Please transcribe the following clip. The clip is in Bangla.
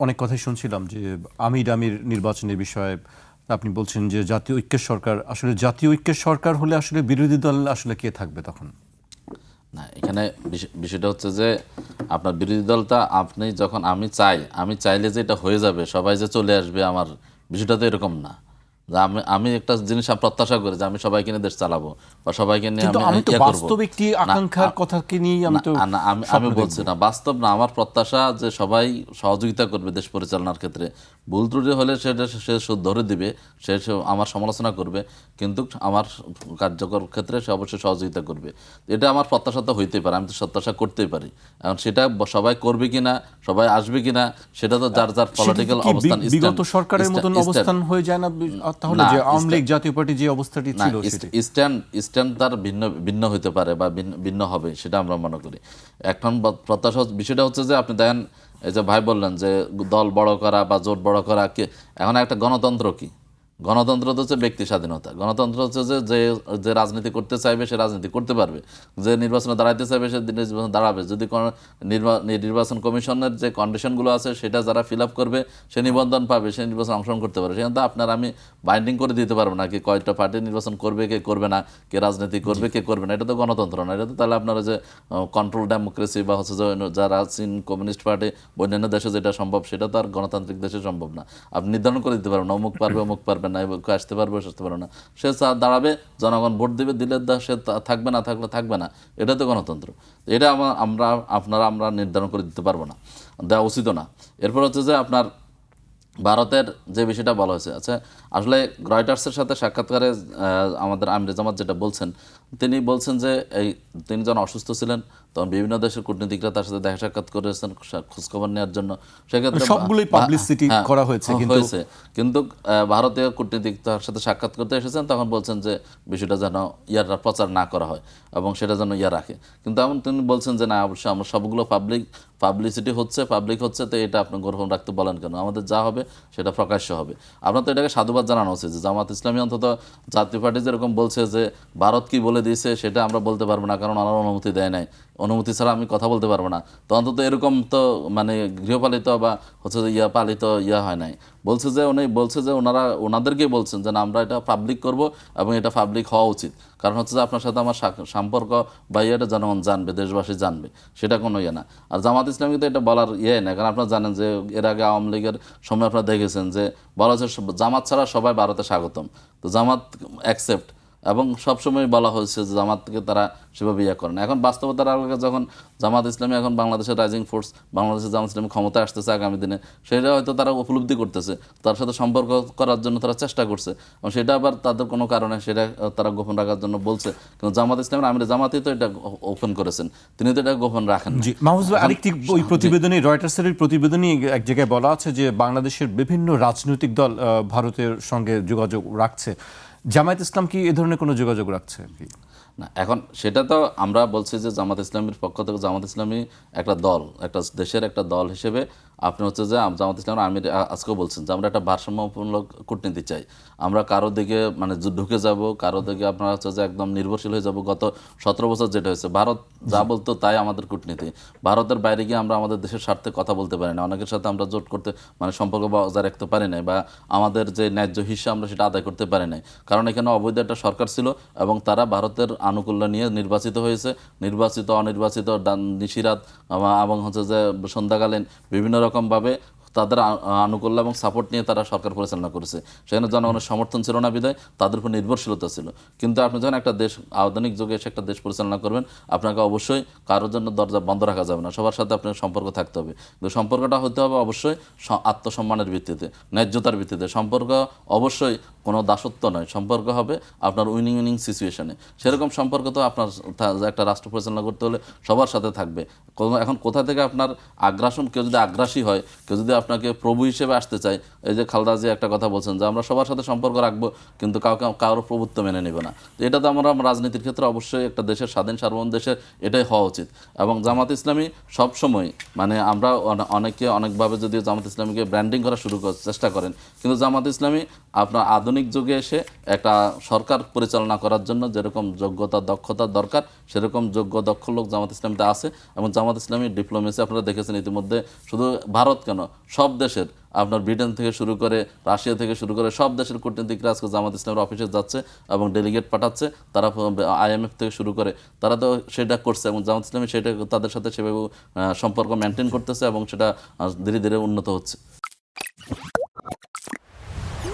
অনেক কথাই শুনছিলাম যে আমির আমির নির্বাচনের বিষয়ে আপনি বলছেন যে জাতীয় ঐক্যের সরকার, আসলে জাতীয় ঐক্যের সরকার হলে আসলে বিরোধী দল আসলে কে থাকবে তখন? না, এখানে বিষয়টা হচ্ছে যে আপনার বিরোধী দলটা আপনি যখন আমি চাই, আমি চাইলে যে এটা হয়ে যাবে, সবাই যে চলে আসবে আমার, বিষয়টা তো এরকম না। যে আমি আমি একটা জিনিস প্রত্যাশা করি যে আমি সবাইকে নিয়ে দেশ চালাবো বা সবাইকে নিয়ে আমি আমি তো ইয়ে বাস্তব একটি আকাঙ্ক্ষার কথাকে নিয়ে আমি তো না, না, আমি আমি বলছি না। বাস্তব না আমার প্রত্যাশা যে সবাই সহযোগিতা করবে দেশ পরিচালনার ক্ষেত্রে। ভুল ত্রুটি হলে সেটা সে ধরে দিবে সে আমার সমালোচনা করবে কিন্তু আমার কার্যকর ক্ষেত্রে সে অবশ্যই সহযোগিতা করবে। এটা আমার প্রত্যাশা তো হইতেই পারে আমি তো প্রত্যাশা করতেই পারি। এখন সেটা সবাই করবে কিনা সবাই আসবে কিনা সেটা তো যার যার পলিটিক্যাল অবস্থান বিগত সরকারের মতন অবস্থান হয়ে যায় না? তাহলে যে আওয়ামী লীগ জাতীয় পার্টি যে অবস্থাটি ছিল স্ট্যান্ড স্ট্যান্ড তার ভিন্ন ভিন্ন হতে পারে বা ভিন্ন ভিন্ন হবে সেটা আমরা মনে করি। এখন প্রত্যাশা বিষয়টা হচ্ছে যে আপনি দেখেন এই যে ভাই বললেন যে দল বড় করা বা জোট বড় করা কি এখন একটা গণতন্ত্র কি? গণতন্ত্র তো হচ্ছে ব্যক্তি স্বাধীনতা। গণতন্ত্র হচ্ছে যে যে যে রাজনীতি করতে চাইবে সে রাজনীতি করতে পারবে। যে নির্বাচনে দাঁড়াইতে চাইবে সে নির্বাচনে দাঁড়াবে। যদি নির্বাচন কমিশনের যে কন্ডিশনগুলো আছে সেটা যারা ফিল আপ করবে সে নিবন্ধন পাবে সে নির্বাচন অংশগ্রহণ করতে পারবে। সেখানে তো আপনার আমি বাইন্ডিং করে দিতে পারব না কি কয়টা পার্টি নির্বাচন করবে কে করবে না কে রাজনীতি করবে কে করবে না। এটা তো গণতন্ত্র না। এটা তো তাহলে আপনারা যে কন্ট্রোল ডেমোক্রেসি বা হচ্ছে যে যারা চীন কমিউনিস্ট পার্টি অন্যান্য দেশে যেটা সম্ভব সেটা তো আর গণতান্ত্রিক দেশে সম্ভব না। আপনি নির্ধারণ করে দিতে পারবেন না অমুক পারবে অমুক পারবে না, এবার কেউ আসতে পারবে আসতে পারবে না। সে দাঁড়াবে, জনগণ ভোট দিবে, দিলে দা- সে থাকবে না, থাকলে থাকবে না। এটা তো গণতন্ত্র। এটা আমা- আমরা, আপনারা, আমরা নির্ধারণ করে দিতে পারব না। দেওয়া উচিত না। এরপর হচ্ছে যে আপনার ভারতের যে বিষয়টা বলা হয়েছে আচ্ছা আসলে রয়টার্সের সাথে সাক্ষাৎকারে আমাদের আমির জামাত যেটা বলছেন, তিনি বলছেন যে এই তিনি যখন অসুস্থ ছিলেন তখন বিভিন্ন দেশের কূটনীতিকরা তার সাথে দেখা সাক্ষাৎ করেছেন খোঁজখবর নেওয়ার জন্য। সেক্ষেত্রে মানে সবগুলোই publicity হ্যাঁ, করা হয়েছে, হ্যাঁ, হয়েছে। কিন্তু ভারতীয় কূটনীতিক তার সাথে সাক্ষাৎ করতে এসেছেন তখন বলছেন যে বিষয়টা যেন ইয়াররা প্রচার না করা হয় এবং সেটা যেন ইয়া রাখে। কিন্তু এমন তিনি বলছেন যে না অবশ্যই আমরা সবগুলো পাবলিক পাবলিসিটি হচ্ছে পাবলিক হচ্ছে তো এটা আপনি গ্রহণ রাখতে বলেন কেন? আমাদের যা হবে সেটা প্রকাশ্য হবে। আপনার তো এটাকে সাধুবাদ জানানো উচিত যে জামাত ইসলামী অন্তত জাতীয় পার্টি যেরকম বলছে যে ভারত কি বলে দিয়েছে সেটা আমরা বলতে পারব না কারণ ওনারা অনুমতি দেয় নাই। অনুমতি ছাড়া আমি কথা বলতে পারব না। তো অন্তত এরকম তো মানে গৃহপালিত বা হচ্ছে যে ইয়া পালিত ইয়া হয় নাই। বলছে যে উনি বলছে যে ওনারা ওনাদেরকে বলছেন যে না, আমরা এটা পাবলিক করব এবং এটা পাবলিক হওয়া উচিত। কারণ হচ্ছে যে আপনার সাথে আমার সম্পর্ক বা ইয়েটা জনগণ জানবে, দেশবাসী জানবে, সেটা কোনো ইয়ে না। আর জামাত ইসলামী তো এটা বলার ইয়ে না কারণ আপনারা জানেন যে এর আগে আওয়ামী লীগের সময় আপনারা দেখেছেন যে বলা হচ্ছে জামাত ছাড়া সবাই ভারতে স্বাগতম। তো জামাত অ্যাকসেপ্ট এবং সবসময় বলা হয়েছে যে জামাতকে তারা সেভাবে ইয়ে না। এখন বাস্তবতার আলোকে যখন জামাত ইসলামী এখন বাংলাদেশের রাইজিং ফোর্স বাংলাদেশের জামাত ইসলামী ক্ষমতায় আসতেছে আগামী দিনে। সেটা হয়তো তারা উপলব্ধি করতেছে তার সাথে সম্পর্ক করার জন্য তারা চেষ্টা করছে। এবং সেটা আবার তাদের কোনো কারণে সেটা তারা গোপন রাখার জন্য বলছে। কিন্তু জামাত ইসলামের আমির জামাতই তো এটা ওপেন করেছেন। তিনি তো এটা গোপন রাখেন জি ভাই আরেকটি ওই প্রতিবেদনে রয়টার্সের প্রতিবেদনে এক জায়গায় বলা আছে যে বাংলাদেশের বিভিন্ন রাজনৈতিক দল ভারতের সঙ্গে যোগাযোগ রাখছে। জামায়াত ইসলাম কি এ ধরনের কোনো যোগাযোগ রাখছে না এখন সেটা তো আমরা বলছি যে জামাত ইসলামের পক্ষ থেকে জামাত ইসলামী একটা দল একটা দেশের একটা দল হিসেবে আপনি হচ্ছে যে জামাত ইসলাম আমির আজকেও বলছেন যে আমরা একটা ভারসাম্যমূলক কূটনীতি চাই। আমরা কারও দিকে মানে ঢুকে যাব, কারও দিকে আপনার হচ্ছে যে একদম নির্ভরশীল হয়ে যাব গত সতেরো বছর যেটা হয়েছে। ভারত যা বলতো তাই আমাদের কূটনীতি। ভারতের বাইরে গিয়ে আমরা আমাদের দেশের স্বার্থে কথা বলতে পারি না। অনেকের সাথে আমরা জোট করতে মানে সম্পর্ক বজায় রাখতে পারি নাই বা আমাদের যে ন্যায্য হিসা আমরা সেটা আদায় করতে পারি নাই। কারণ এখানে অবৈধ একটা সরকার ছিল এবং তারা ভারতের আনুকূল্য নিয়ে নির্বাচিত হয়েছে। নির্বাচিত, অনির্বাচিত নিশিরাত, এবং হচ্ছে যে সন্ধ্যাকালীন বিভিন্ন রকমভাবে তাদের আনুকূল্য এবং সাপোর্ট নিয়ে তারা সরকার পরিচালনা করেছে। সেখানে জনগণের সমর্থন ছিল না বিদায় তাদের উপর নির্ভরশীলতা ছিল। কিন্তু আপনি যখন একটা দেশ, আধুনিক যুগে এসে একটা দেশ পরিচালনা করবেন, আপনাকে অবশ্যই কারোর জন্য দরজা বন্ধ রাখা যাবে না। সবার সাথে আপনার সম্পর্ক থাকতে হবে। কিন্তু সম্পর্কটা হতে হবে অবশ্যই আত্মসম্মানের ভিত্তিতে, ন্যায্যতার ভিত্তিতে। সম্পর্ক অবশ্যই কোনো দাসত্ব নয়, সম্পর্ক হবে আপনার উইনিং উইনিং সিচুয়েশনে সেরকম সম্পর্ক তো আপনার একটা রাষ্ট্র পরিচালনা করতে হলে সবার সাথে থাকবে। এখন কোথা থেকে আপনার আগ্রাসন, কেউ যদি আগ্রাসী হয়, কেউ যদি আপনাকে প্রভু হিসেবে আসতে চায়, এই যে খালদা জি একটা কথা বলছেন যে আমরা সবার সাথে সম্পর্ক রাখব, কিন্তু কাউকে, কারোর প্রভুত্ব মেনে নেবে না। তো এটা তো আমরা আমরা রাজনীতির ক্ষেত্রে অবশ্যই একটা দেশের স্বাধীন, সার্বভৌম দেশের এটাই হওয়া উচিত। এবং জামাত ইসলামী সবসময় মানে আমরা অনেকে অনেকভাবে যদি জামাত ইসলামীকে ব্র্যান্ডিং করা শুরু করার চেষ্টা করেন, কিন্তু জামাত ইসলামী আপনার আধুনিক আধুনিক যুগে এসে একটা সরকার পরিচালনা করার জন্য যেরকম যোগ্যতা, দক্ষতা দরকার, সেরকম যোগ্য, দক্ষ লোক জামাত ইসলামীতে আছে এবং জামাত ইসলামী ডিপ্লোমেসি আপনারা দেখেছেন ইতিমধ্যে। শুধু ভারত কেন, সব দেশের, আপনার ব্রিটেন থেকে শুরু করে রাশিয়া থেকে শুরু করে সব দেশের কূটনীতিকরা আজকে জামাত ইসলামের অফিসে যাচ্ছে এবং ডেলিগেট পাঠাচ্ছে। তারা আইএমএফ থেকে শুরু করে, তারা তো সেটা করছে এবং জামাত ইসলামী সেটা তাদের সাথে সেভাবে সম্পর্ক মেনটেন করতেছে এবং সেটা ধীরে ধীরে উন্নত হচ্ছে।